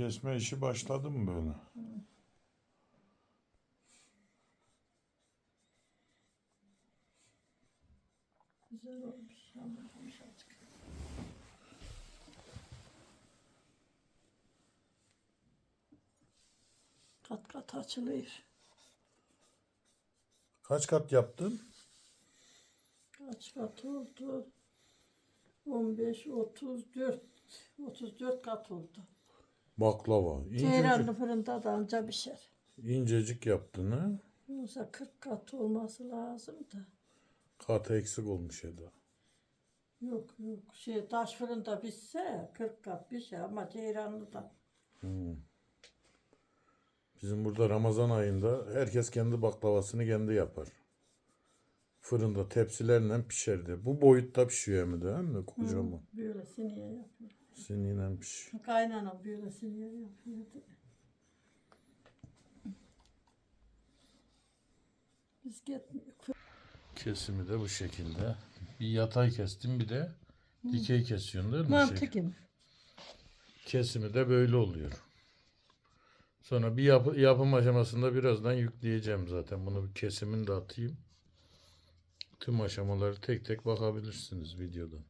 Kesme işi başladı mı böyle? Güzel olmuş. Anlamış artık. Kat kat açılıyor. Kaç kat yaptın? Kaç kat oldu? 15, 34. 34 kat oldu. Baklava. Ceyranlı İncecik, fırında da anca pişer. incecik yaptın ha? Yoksa 40 kat olması lazım da. Kat eksik olmuş Eda. Yok yok. Şey taş fırında pişse 40 kat pişer ama ceyranlı da. Bizim burada Ramazan ayında herkes kendi baklavasını kendi yapar. Fırında tepsilerle pişerdi. Bu boyutta pişiyor hem de değil mi? Kocaman. Böyle siniye yapıyor. Siniyle pişiyor. Kaynanam böyle siniye yapıyordu. Biz gitmiyoruz. Kesimi de bu şekilde. Bir yatay kestim bir de dikey kesiyorsun değil mi? Mantı Şey- gibi. Kesimi de böyle oluyor. Sonra bir yapı, yapım aşamasında birazdan yükleyeceğim zaten. Bunu bir kesimini de atayım. Tüm aşamaları tek tek bakabilirsiniz videodan.